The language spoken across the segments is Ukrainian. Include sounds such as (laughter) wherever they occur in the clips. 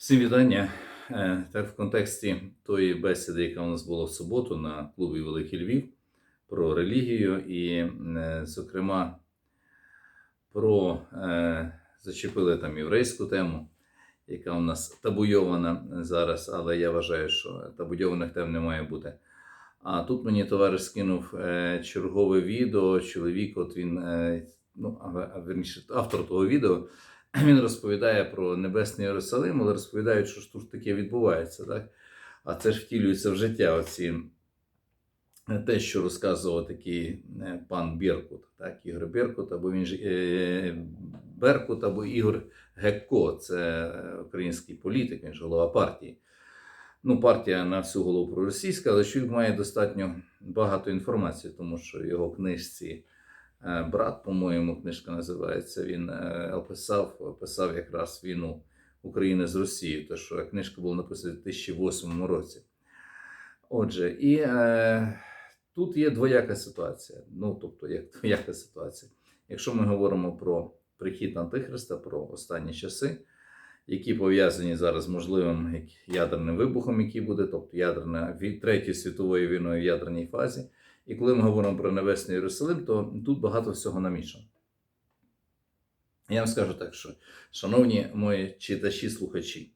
Всім вітання. Е, Так, в контексті тої бесіди, яка у нас була в суботу на клубі Великий Львів про релігію, і, е, зокрема, про е, зачепили там єврейську тему, яка у нас табуйована зараз, але я вважаю, що табуйованих тем не має бути. А тут мені товариш скинув чергове відео. Чоловік, от він, ну, верніше, автор того відео, (clears throat) він розповідає про Небесний Єрусалим, але розповідають, що ж тут таке відбувається. Так? А це ж втілюється в життя. Оці, е, те, що розказував такий е, пан Беркут, так? Ігор Беркут, або він ж е, Беркут, або Ігор Гекко, це український політик, він ж голова партії. Ну, партія на всю голову проросійська, але чоловік має достатньо багато інформації, тому що його книжці Брат, по-моєму, книжка називається. Він е, описав, описав якраз війну України з Росією, то що книжка була написана у 2008 році. Отже, і е, тут є двояка ситуація. Ну, тобто, як двояка ситуація. Якщо ми говоримо про прихід Антихриста, про останні часи, які пов'язані зараз з можливим ядерним вибухом, який буде, тобто ядерна вій- третьою світовою війною в ядерній фазі. І коли ми говоримо про Небесний Єрусалим, то тут багато всього намішано. Я вам скажу так, що, шановні мої читачі, слухачі,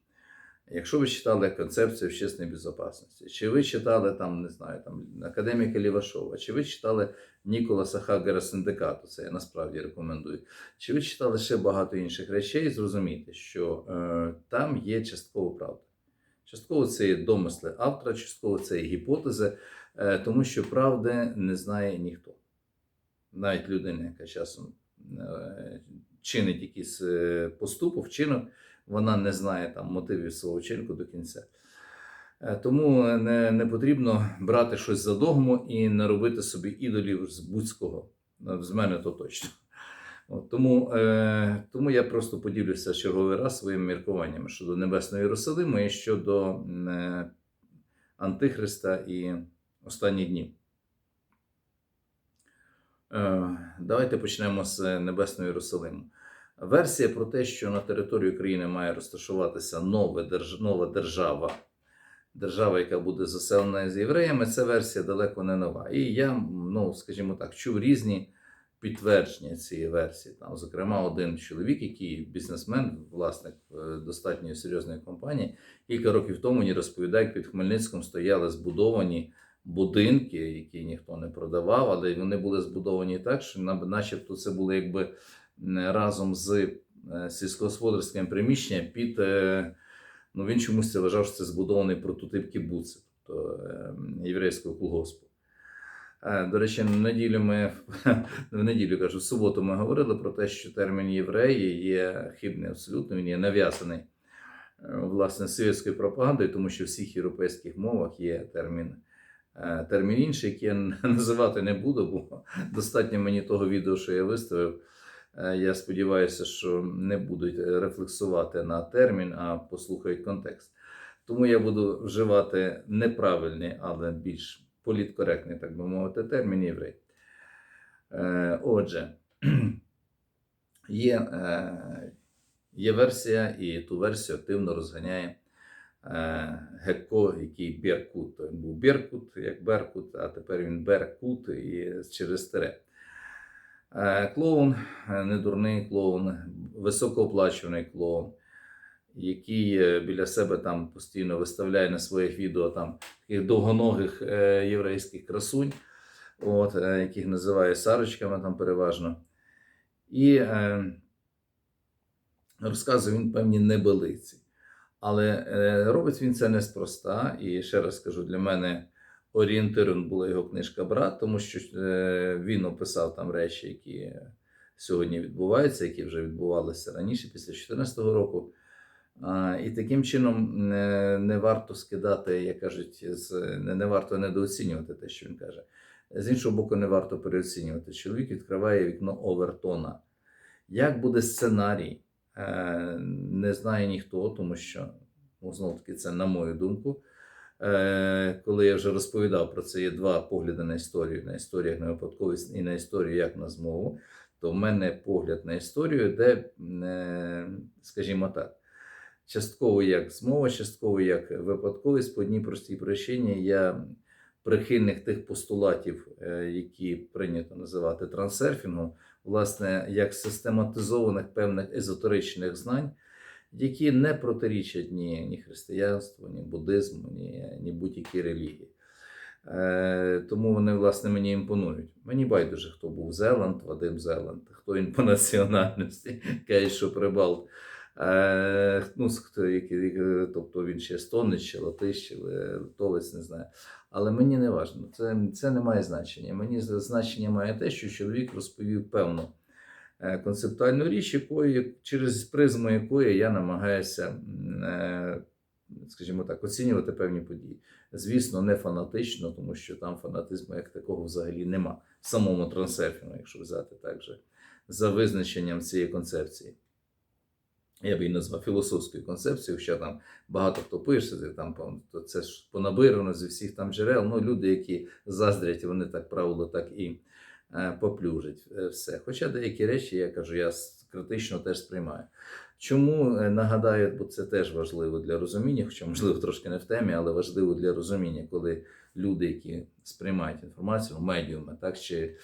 якщо ви читали концепцію общественної безпечності, чи ви читали там, не знаю, там академіка Лівашова, чи ви читали Ніколаса Хагера синдикату, це я насправді рекомендую. Чи ви читали ще багато інших речей, зрозумійте, що е, там є часткова правда. Частково це є домисли автора, частково це є гіпотези, тому що правди не знає ніхто. Навіть людина, яка часом е, чинить якийсь е, поступок, вчинок, вона не знає там мотивів свого вчинку до кінця. Е, Тому не, не потрібно брати щось за догму і не робити собі ідолів з будь-кого. Ну, З мене то точно. От, тому, е, тому я просто поділюся черговий раз своїми міркуваннями щодо Небесного Єрусалиму і щодо е, Антихриста і останніх днів. Е, давайте почнемо з Небесного Єрусалиму. Версія про те, що на території України має розташуватися нова держава, держава, яка буде заселена з євреями, це версія далеко не нова. І я, ну, скажімо так, чув різні підтвердження цієї версії. Там, зокрема, один чоловік, який бізнесмен, власник е, достатньо серйозної компанії, кілька років тому мені розповідає, як під Хмельницьком стояли збудовані будинки, які ніхто не продавав, але вони були збудовані так, що начебто це було якби разом з е, сільськогосподарським приміщенням під. е, Ну, він чомусь це вважав, що це збудований прототип кібуци, тобто е, єврейського колгоспу. Е, До речі, в неділю ми (laughs) в неділю кажу, в суботу ми говорили про те, що термін євреї є хибний абсолютно, він є нав'язаний власне совєтською пропагандою, тому що в всіх європейських мовах є термін. Е, Термін інший, який я (laughs) називати не буду, бо достатньо мені того відео, що я виставив. Е, Я сподіваюся, що не будуть рефлексувати на термін, а послухають контекст. Тому я буду вживати неправильний, але більш політкоректний, так би мовити, термін єврей. Е, Отже, (clears throat) є, є версія, і ту версію активно розганяє Гекко, який Беркут. Він був Беркут, як Беркут, а тепер він Беркут і через тире. Е, Клоун, е, недурний клоун, високооплачуваний клоун, який е, біля себе там постійно виставляє на своїх відео там таких довгоногих е, єврейських красунь, от, е, яких називає сарочками там переважно. І е, розказує він певні небелиці. Але е, робить він це неспроста. І ще раз скажу, для мене орієнтиром була його книжка Брат, тому що е, він описав там речі, які сьогодні відбуваються, які вже відбувалися раніше, після 2014 року. І таким чином не, не варто скидати, як кажуть, не, не варто недооцінювати те, що він каже. З іншого боку, не варто переоцінювати. Чоловік відкриває вікно Овертона. Як буде сценарій, е, не знає ніхто, тому що, знову таки, це на мою думку. Е, коли я вже розповідав про це, є два погляди на історію: на історію як на випадковість і на історію як на змову. То в мене погляд на історію, де, е, скажімо так, частково як змова, частково як випадковість по одній простій причині. Я прихильник тих постулатів, е, які прийнято називати трансерфінгом, власне, як систематизованих певних езотеричних знань, які не протирічать ні, ні християнству, ні буддизму, ні, ні будь-якій релігії. Е, тому вони, власне, мені імпонують. Мені байдуже, хто був Зеланд, Вадим Зеланд, хто він по (laughs) національності, що Прибалт. Е, ну, який- тобто він ще естонець, чи латиш, чи литовець, не знаю. Але мені не важливо, це, це не має значення. Мені значення має те, що чоловік розповів певну е, концептуальну річ, якої, через призму якої я намагаюся, е, скажімо так, оцінювати певні події. Звісно, не фанатично, тому що там фанатизму як такого взагалі нема. В самому трансерфінгу, якщо взяти так же, за визначенням цієї концепції. Я б її назвав філософською концепцією, що там багато хто пише, там то це ж понабирано зі всіх там джерел. Ну, люди, які заздрять, вони так правило так і е, поплюжать е, все. Хоча деякі речі, я кажу, я критично теж сприймаю. Чому е, нагадаю, бо це теж важливо для розуміння, хоча можливо трошки не в темі, але важливо для розуміння, коли люди, які сприймають інформацію, медіуми, так чи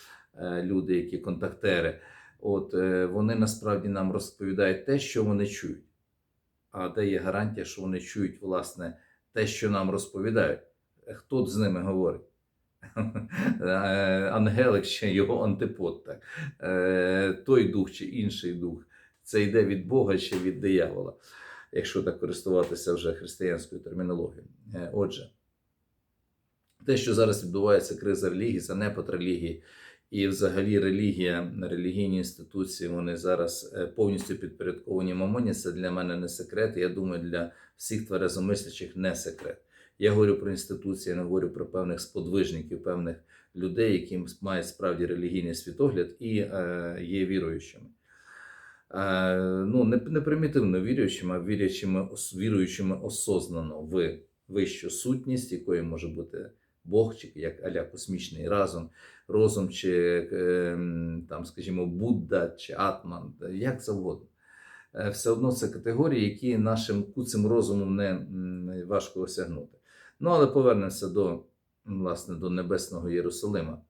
люди, які контактери, от вони насправді нам розповідають те, що вони чують. А де є гарантія, що вони чують власне те, що нам розповідають? Хто з ними говорить? Е, Ангелик чи його антипод, так. Е, той дух чи інший дух. Це йде від Бога чи від диявола, якщо так користуватися вже християнською термінологією. Е, Отже, те, що зараз відбувається криза релігії, занепад релігії, і взагалі релігія, релігійні інституції, вони зараз повністю підпорядковані мамоні. Це для мене не секрет. Я думаю, для всіх тверезомислячих не секрет. Я говорю про інституції, я не говорю про певних сподвижників, певних людей, які мають справді релігійний світогляд і е, є віруючими. Е, ну, не, не примітивно віруючими, а вірячими, віруючими осознано в вищу сутність, якою може бути Бог, чи як аля космічний разум, розум, чи е, там, скажімо, Будда чи Атман, як завгодно. Е, Все одно це категорії, які нашим куцим розумом не важко осягнути. Ну, але повернемося до, власне, до Небесного Єрусалима.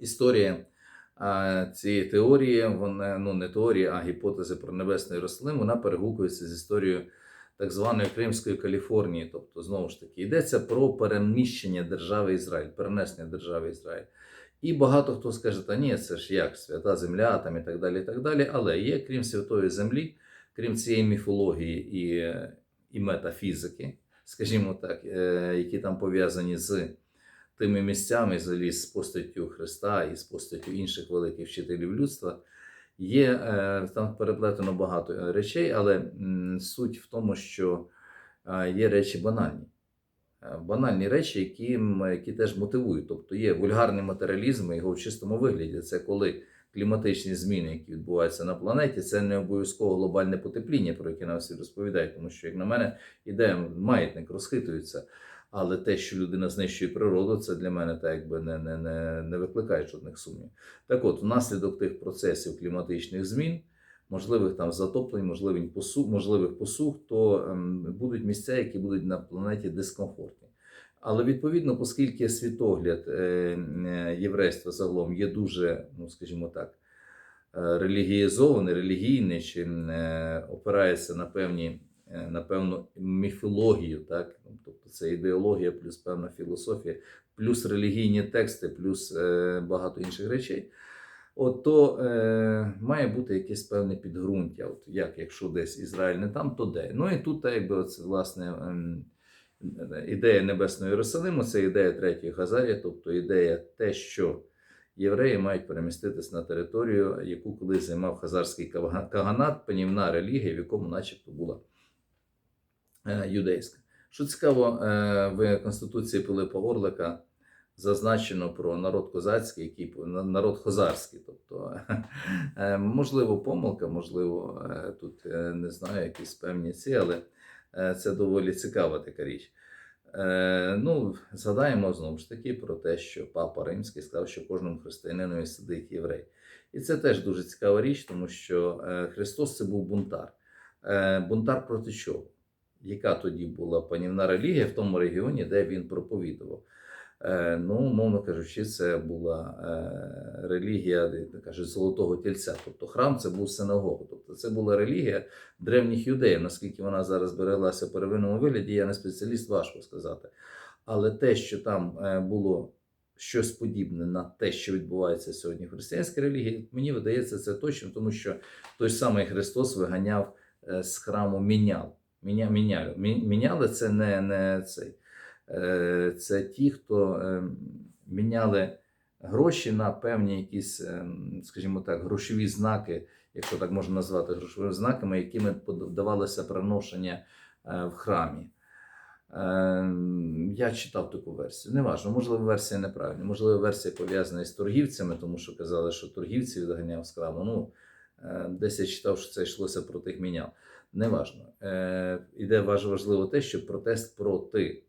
Історія а, цієї теорії, вона ну не теорії, а гіпотези про Небесний Єрусалим, вона перегукується з історією так званої Кримської Каліфорнії. Тобто, знову ж таки, йдеться про переміщення держави Ізраїль, перенесення держави Ізраїль. І багато хто скаже, та ні, це ж як свята земля там і так далі. і так далі. Але є, крім святої землі, крім цієї міфології і, і метафізики, скажімо так, е, які там пов'язані з тими місцями, взагалі з постаттю Христа і з постаттю інших великих вчителів людства. Є е, там переплетено багато речей, але суть в тому, що е, є речі банальні. Банальні речі, які, які теж мотивують. Тобто є вульгарний матеріалізм, його в чистому вигляді. Це коли кліматичні зміни, які відбуваються на планеті, це не обов'язково глобальне потепління, про яке нам всі розповідають. Тому що, як на мене, іде маятник, розхитується. Але те, що людина знищує природу, це для мене так якби не, не, не, не викликає жодних сумнів. Так от, внаслідок тих процесів кліматичних змін, можливих там затоплень, можливих посух, можливих посух, то ем, будуть місця, які будуть на планеті дискомфортні. Але відповідно, оскільки світогляд е, е, єврейства загалом є дуже, ну скажімо так, е, релігієзований, релігійний, чи опирається на певні на певну міфологію, так Ну, тобто це ідеологія, плюс певна філософія, плюс релігійні тексти, плюс багато інших речей. От то е, має бути якесь певне підґрунтя. От як якщо десь Ізраїль не там, то де? Ну і тут, так, якби оце, власне, ем, ідея Небесного Єрусалиму це ідея третьої Хазарі, тобто ідея те, що євреї мають переміститись на територію, яку колись займав хазарський каганат, панівна релігія, в якому, начебто, була е, юдейська. Що цікаво, е, в Конституції Пилипа Орлика зазначено про народ козацький, який народ хозарський. Тобто, (laughs) е, можливо, помилка, можливо, тут не знаю, якісь певні ці, але це доволі цікава така річ. Е, Ну, згадаємо знову ж таки про те, що Папа Римський сказав, що кожному християнинові сидить єврей. І це теж дуже цікава річ, тому що е, Христос це був бунтар. Е, Бунтар проти чого? Яка тоді була панівна релігія в тому регіоні, де він проповідував? Е, Ну, мовно кажучи, це була е, релігія кажуть, золотого тільця. Тобто храм це був синагога. Тобто це була релігія древніх юдеїв. Наскільки вона зараз збереглася в первинному вигляді, я не спеціаліст, важко сказати. Але те, що там е, було щось подібне на те, що відбувається сьогодні в християнській релігії, мені видається це точно, тому що той самий Христос виганяв е, з храму мінял. Міня, міняли. Міняли це не, не цей. Е, Це ті, хто міняли гроші на певні якісь, е, скажімо так, грошові знаки, якщо так можна назвати грошовими знаками, якими подавалося приношення е, в храмі. Е, Я читав таку версію. Неважно, можливо, версія неправильна. Можливо, версія пов'язана з торгівцями, тому що казали, що торгівці відганяв з храму. Ну, е, десь я читав, що це йшлося про тих мінял. Неважно. Іде важливо те, що протест проти,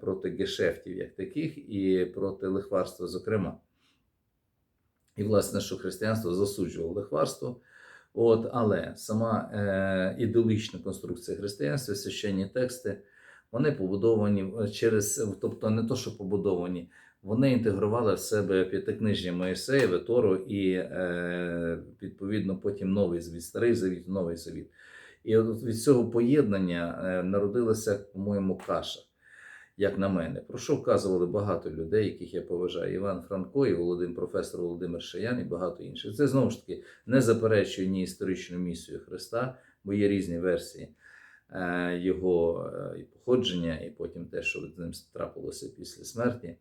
проти гешефтів як таких і проти лихварства, зокрема. І, власне, що християнство засуджувало лихварство. От, але сама е, ідеологічна конструкція християнства, священні тексти, вони побудовані е, через, тобто не то, що побудовані, вони інтегрували в себе п'ятикнижжя Моїсеєве, Тору і е, відповідно потім новий завіт, старий завіт, новий завіт. І от від цього поєднання е, народилася, по-моєму, каша, як на мене. Про що вказували багато людей, яких я поважаю. Іван Франко, і Володимир, професор Володимир Шаян і багато інших. Це знову ж таки не заперечує ні історичну місію Христа, бо є різні версії е, його е, і походження, і потім те, що з ним трапилося після смерті.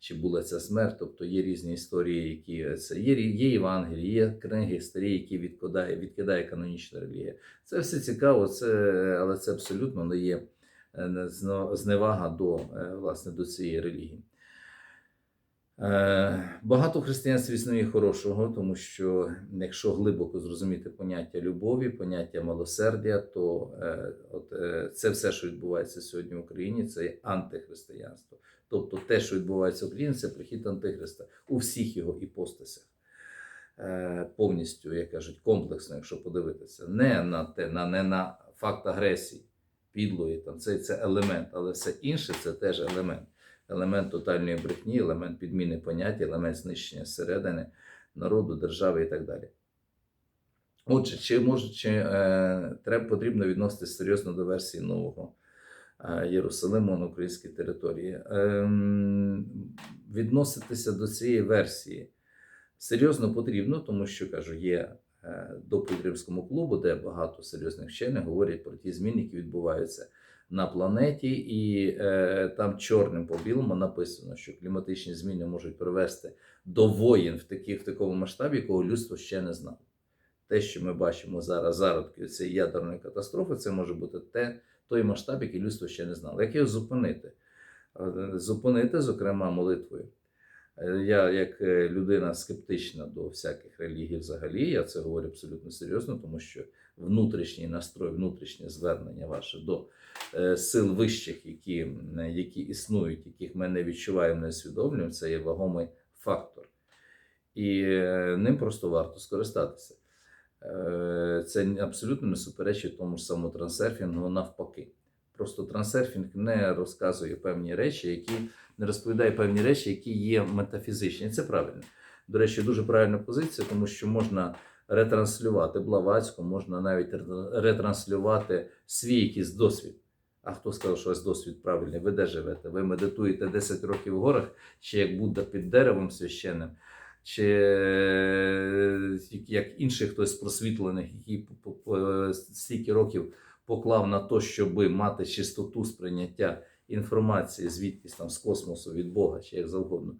Чи була ця смерть, тобто є різні історії, які це є, є Євангелії, є книги старі, які відкидає, відкидає канонічна релігія. Це все цікаво, це, але це абсолютно не є зневага до, е, власне, до цієї релігії. Е, Багато в християнстві існує хорошого, тому що якщо глибоко зрозуміти поняття любові, поняття милосердя, то е, от, е, це все, що відбувається сьогодні в Україні, це антихристиянство. Тобто те, що відбувається в Україні, це прихід антихриста у всіх його іпостасях. Е, Повністю, як кажуть, комплексно, якщо подивитися, не на те, на, не на факт агресії, підлої, там це, це елемент, але все інше це теж елемент. Елемент тотальної брехні, елемент підміни поняття, елемент знищення зсередини народу, держави і так далі. Отже, чи може чи е, треба потрібно відноситися серйозно до версії нового е, Єрусалиму на українській території? Ем, відноситися до цієї версії серйозно потрібно, тому що кажу, є е, доповідь Римському клубу, де багато серйозних вчених говорять про ті зміни, які відбуваються на планеті, і е, там чорним по білому написано, що кліматичні зміни можуть привести до воєн в, такі, в такому масштабі, якого людство ще не знало. Те, що ми бачимо зараз, зародки цієї ядерної катастрофи, це може бути те, той масштаб, який людство ще не знало. Як його зупинити? Е, Зупинити, зокрема, молитвою. Е, Я, як е, людина скептична до всяких релігій взагалі, я це говорю абсолютно серйозно, тому що внутрішній настрой, внутрішнє звернення ваше до е, сил вищих, які, які існують, яких ми не відчуваємо, не усвідомлюємо, це є вагомий фактор. І ним просто варто скористатися. Це абсолютно не суперечить тому ж самому трансерфінгу, навпаки. Просто трансерфінг не розказує певні речі, які не розповідає певні речі, які є метафізичні. Це правильно. До речі, дуже правильна позиція, тому що можна ретранслювати Блаватську, можна навіть ретранслювати свій якийсь досвід. А хто сказав, що у вас досвід правильний? Ви де живете? Ви медитуєте 10 років в горах, чи як Будда під деревом священним, чи як інший хтось просвітлених, який стільки років поклав на те, щоб мати чистоту сприйняття інформації звідкись там з космосу від Бога чи як завгодно.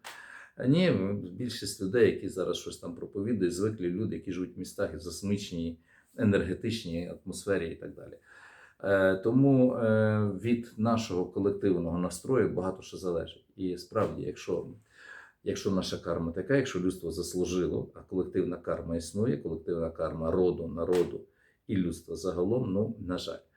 Ні, більшість людей, які зараз щось там проповідують, звиклі люди, які живуть в містах в засмиченій енергетичній атмосфері і так далі. Е, Тому е, від нашого колективного настрою багато що залежить. І справді, якщо, якщо наша карма така, якщо людство заслужило, а колективна карма існує, колективна карма роду, народу і людства загалом, ну, на жаль.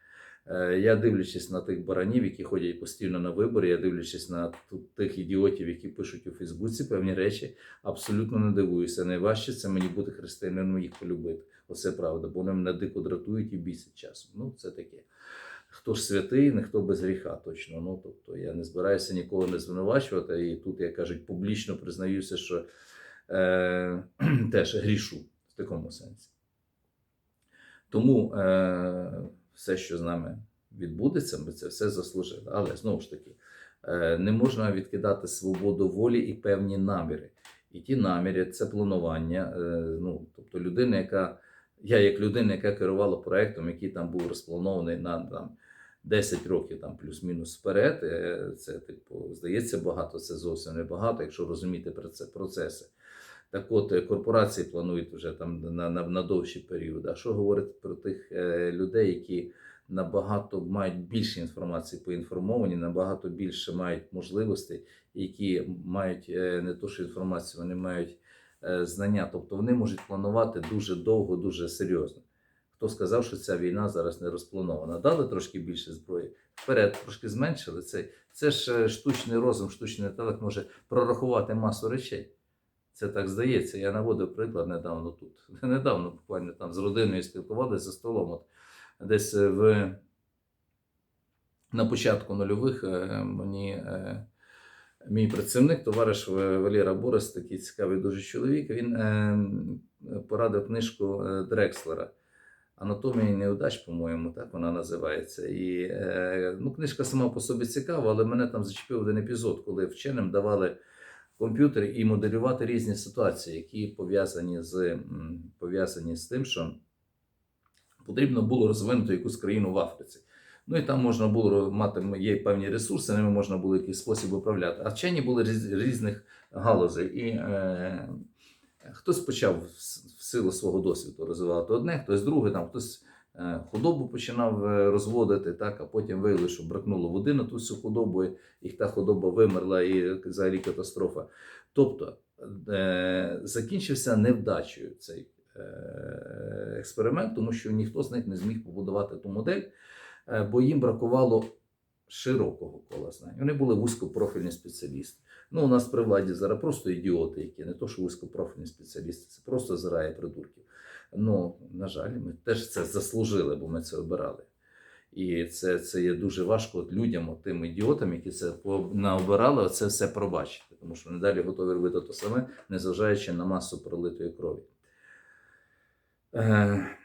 Е, Я дивлячись на тих баранів, які ходять постійно на вибори, я дивлячись на тих ідіотів, які пишуть у Фейсбуці певні речі, абсолютно не дивуюся. Найважче це мені бути християнином їх полюбити. Оце правда, бо вони мене дико дратують і бісять часом. Ну, це таке. Хто ж святий, ніхто без гріха точно. Ну, тобто я не збираюся нікого не звинувачувати. І тут, як кажуть, публічно признаюся, що е, теж грішу в такому сенсі. Тому е, все, що з нами відбудеться, ми це все заслужили. Але знову ж таки, е, не можна відкидати свободу волі і певні наміри. І ті наміри це планування. е, Ну, тобто людина, яка я як людина, яка керувала проектом, який там був розпланований на там, 10 років, там плюс-мінус вперед. е, Це, типу, здається, багато, це зовсім не багато, якщо розуміти про це процеси. Так от, е, корпорації планують вже там на, на, на довші періоди. А що говорити про тих е, людей, які набагато мають більше інформації поінформовані, набагато більше мають можливостей, які мають е, не то, що інформацію, вони мають знання. Тобто вони можуть планувати дуже довго, дуже серйозно. Хто сказав, що ця війна зараз не розпланована? Дали трошки більше зброї, вперед трошки зменшили. Це, це ж штучний розум, штучний інтелект може прорахувати масу речей. Це так здається. Я наводив приклад недавно тут. (laughs) Недавно буквально там з родиною спілкувалися за столом. От десь е, в на початку нульових е, мені е, мій працівник, товариш Валера Борис, такий цікавий дуже чоловік. Він порадив книжку Дрекслера. Анатомія неудач, по-моєму, так вона називається. І ну, книжка сама по собі цікава, але мене там зачепив один епізод, коли вченим давали комп'ютер і моделювати різні ситуації, які пов'язані з, пов'язані з тим, що потрібно було розвинути якусь країну в Африці. Ну і там можна було мати є певні ресурси, ними можна було якийсь спосіб управляти. А вчені були різ- різних галузей. І е, хтось почав в силу свого досвіду розвивати одне, хтось друге, там хтось худобу починав е, розводити, так, а потім виявили, що бракнуло води на ту всю худобу, і та худоба вимерла, і взагалі катастрофа. Тобто е, закінчився невдачею цей е, експеримент, тому що ніхто з них не зміг побудувати ту модель, е, бо їм бракувало широкого кола знань. Вони були вузькопрофільні спеціалісти. Ну, у нас при владі зараз просто ідіоти, які не то, що вузькопрофільні спеціалісти, це просто зрає придурків. Ну, на жаль, ми теж це заслужили, бо ми це обирали. І це, це є дуже важко людям, тим ідіотам, які це наобирали, це все пробачити, тому що вони далі готові робити те саме, незважаючи на масу пролитої крові. Е,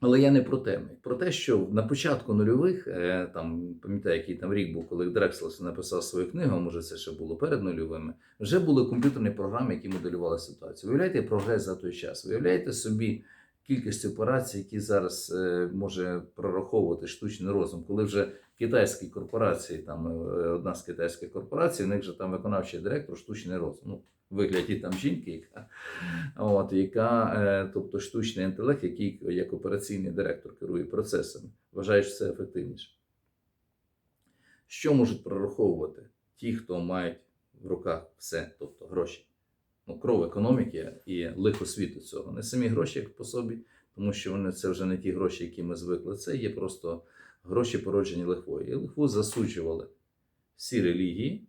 але я не про те. Про те, що на початку нульових, е, там пам'ятаю, який там рік був, коли Дрекслес написав свою книгу, може це ще було перед нульовими, вже були комп'ютерні програми, які моделювали ситуацію. Виявляєте прогрес за той час. Виявляєте собі кількість операцій, які зараз е, може прораховувати штучний розум, коли вже китайські корпорації, там е, одна з китайських корпорацій, у них же там виконавчий директор штучний розум. Ну, в вигляді там жінки, яка, от, яка е, тобто штучний інтелект, який як операційний директор керує процесами, вважає, що це ефективніше. Що можуть прораховувати ті, хто мають в руках все, тобто гроші? Ну, кров економіки і лихо світу цього. Не самі гроші як по собі, тому що вони це вже не ті гроші, які ми звикли. Це є просто гроші породжені лихвою. І лихву засуджували всі релігії.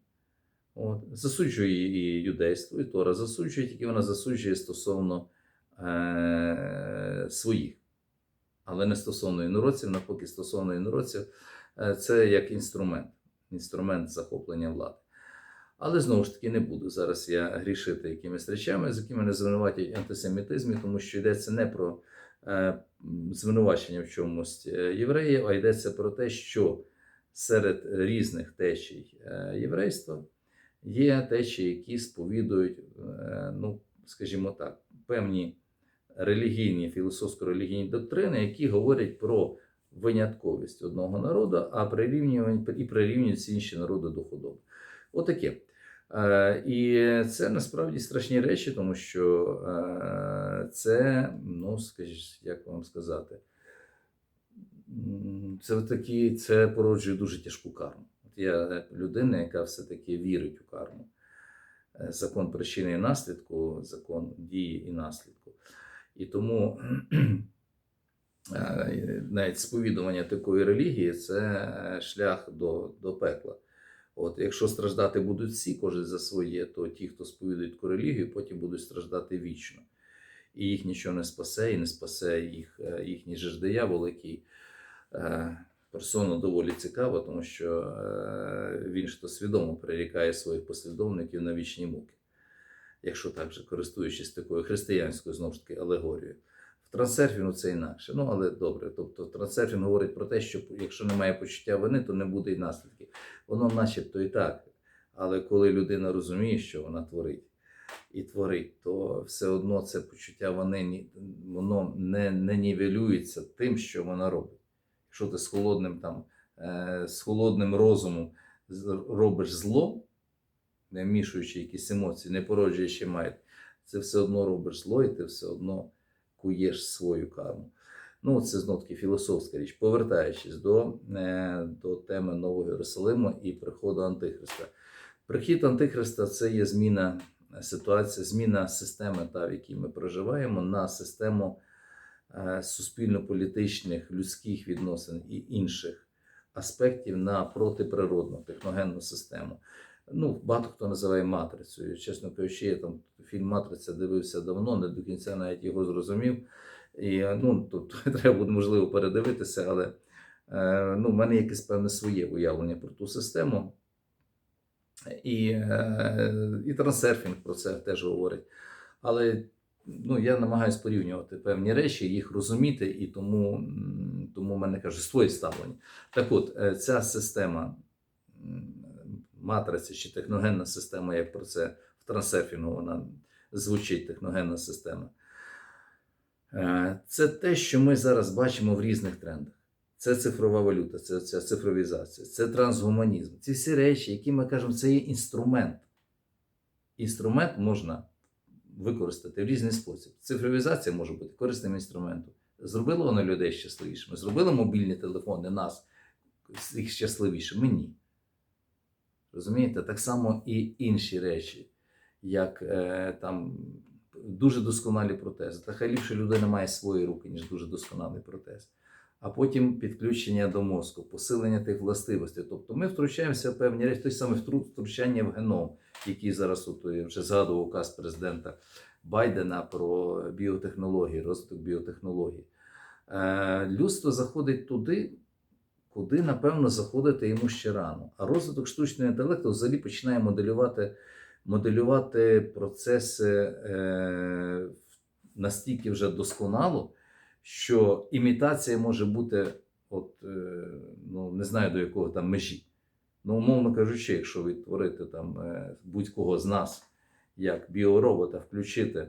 От. Засуджує і юдейство, і Тора засуджує, тільки вона засуджує стосовно е- своїх, але не стосовно інородців, навпаки, стосовно інородців, е, це як інструмент, інструмент захоплення влади. Але знову ж таки не буду зараз я грішити якимись речами, з якими не звинуватять антисемітизмі, тому що йдеться не про е, звинувачення в чомусь е, євреїв, а йдеться про те, що серед різних течій е, єврейства є течії, які сповідують, ну, скажімо так, певні релігійні, філософсько-релігійні доктрини, які говорять про винятковість одного народу, а прирівнюють і прирівнюють всі інші народи до худоби. Отаке. Е, І це насправді страшні речі, тому що е, це, ну, скажіть, як вам сказати, це такі, це породжує дуже тяжку карму. От я людина, яка все-таки вірить у карму. Е, Закон причини і наслідку, закон дії і наслідку. І тому навіть сповідування такої релігії це шлях до, до пекла. От, якщо страждати будуть всі, кожен за своє, то ті, хто сповідують таку релігію, потім будуть страждати вічно. і їх нічого не спасе, і не спасе їх, е, їхній же ж диявол, який е, персона доволі цікава, тому що е, він ж то свідомо прирікає своїх послідовників на вічні муки, якщо так же користуючись такою християнською знову ж таки алегорією. В трансерфінгу це інакше. Ну, але добре. Тобто трансерфінг говорить про те, що якщо немає почуття вини, то не буде і наслідків. Воно начебто і так. Але коли людина розуміє, що вона творить, і творить, то все одно це почуття вини ні- воно не, не нівелюється тим, що вона робить. Якщо ти з холодним, там, е, з холодним розумом робиш зло, не вмішуючи якісь емоції, не породжуючи мають, це все одно робиш зло, і ти все одно куєш свою карму. Ну, це знов таки філософська річ. Повертаючись до, е, до теми Нового Єрусалиму і приходу Антихриста. Прихід Антихриста це є зміна ситуації, зміна системи, та, в якій ми проживаємо, на систему е, суспільно-політичних, людських відносин і інших аспектів на протиприродну техногенну систему. Ну, багато хто називає матрицею. Чесно кажучи, я там фільм Матриця дивився давно, не до кінця навіть його зрозумів. І ну, тут (laughs) треба буде можливо передивитися, але е, ну, в мене якесь певне своє уявлення про ту систему. І, е, і трансерфінг про це теж говорить. Але ну, я намагаюся порівнювати певні речі, їх розуміти, і тому, тому в мене каже своє ставлення. Так от, е, ця система матриці чи техногенна система, як про це в трансерфінгу вона звучить, техногенна система. Е, Це те, що ми зараз бачимо в різних трендах. Це цифрова валюта, це ця цифровізація, це трансгуманізм. Ці всі речі, які ми кажемо, це є інструмент. Інструмент можна використати в різний спосіб. Цифровізація може бути корисним інструментом. Зробило воно людей щасливішими, зробило мобільні телефони нас їх щасливішими? Ні. Розумієте? Так само і інші речі, як е, там дуже досконалі протези. Та хай ліпше людина має свої руки, ніж дуже досконалий протез. А потім підключення до мозку, посилення тих властивостей. Тобто ми втручаємося в певні речі, той саме втручання в геном, який зараз от, я вже згадував указ президента Байдена про біотехнології, розвиток біотехнологій. Е, людство заходить туди, куди, напевно, заходити йому ще рано. А розвиток штучного інтелекту взагалі починає моделювати, моделювати процеси е, настільки вже досконало, що імітація може бути, от, е, ну, не знаю до якого там межі. Ну, умовно кажучи, якщо відтворити там е, будь-кого з нас як біоробота, включити,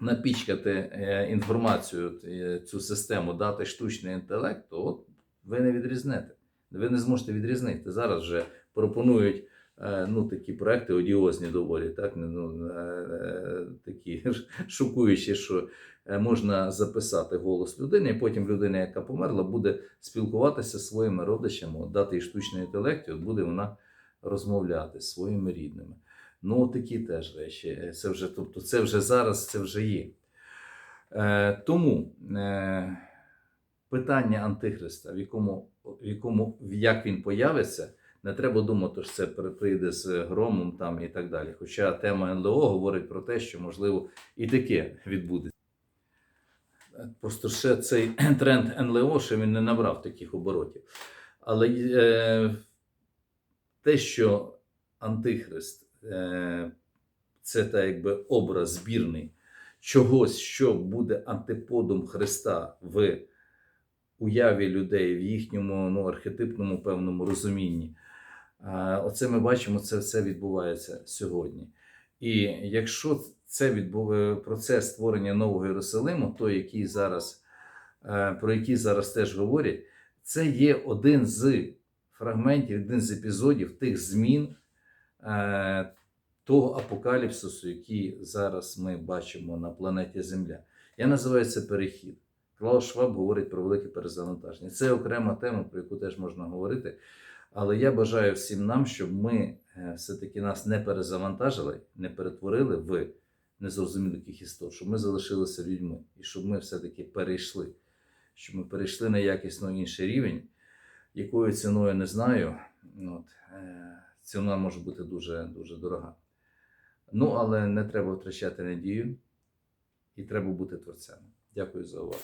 напічкати е, інформацію, е, цю систему, дати штучний інтелект, то от ви не відрізнете. Ви не зможете відрізнити. Зараз вже пропонують е, ну, такі проекти одіозні доволі, так? Ну, е, е, такі (laughs) шокуючі, що можна записати голос людини, і потім людина, яка померла, буде спілкуватися зі своїми родичами, дати їй штучний інтелект, і от буде вона розмовляти зі своїми рідними. Ну, такі теж речі. Це вже, тобто, це вже зараз, це вже є. Е, тому е, питання Антихриста, в якому, в якому як він появиться, не треба думати, що це при- прийде з громом там і так далі. Хоча тема НЛО говорить про те, що можливо і таке відбудеться. Просто ще цей (clears throat) тренд НЛО, що він не набрав таких оборотів. Але е, те, що Антихрист е, це так якби образ збірний чогось, що буде антиподом Христа в уяві людей, в їхньому ну, архетипному певному розумінні. Оце ми бачимо, це все відбувається сьогодні. І якщо це відбув... процес створення нового Єрусалиму, той, який зараз, е, про який зараз теж говорять, це є один з фрагментів, один з епізодів тих змін е, того апокаліпсису, який зараз ми бачимо на планеті Земля. Я називаю це перехід. Клаус Шваб говорить про велике перезавантаження. Це окрема тема, про яку теж можна говорити. Але я бажаю всім нам, щоб ми е, все-таки нас не перезавантажили, не перетворили в незрозумілих істот, щоб ми залишилися людьми і щоб ми все-таки перейшли, щоб ми перейшли на якісно інший рівень, якою ціною не знаю. От, е, ціна може бути дуже, дуже дорога. Ну, але не треба втрачати надію. і треба бути творцями. Дякую за увагу.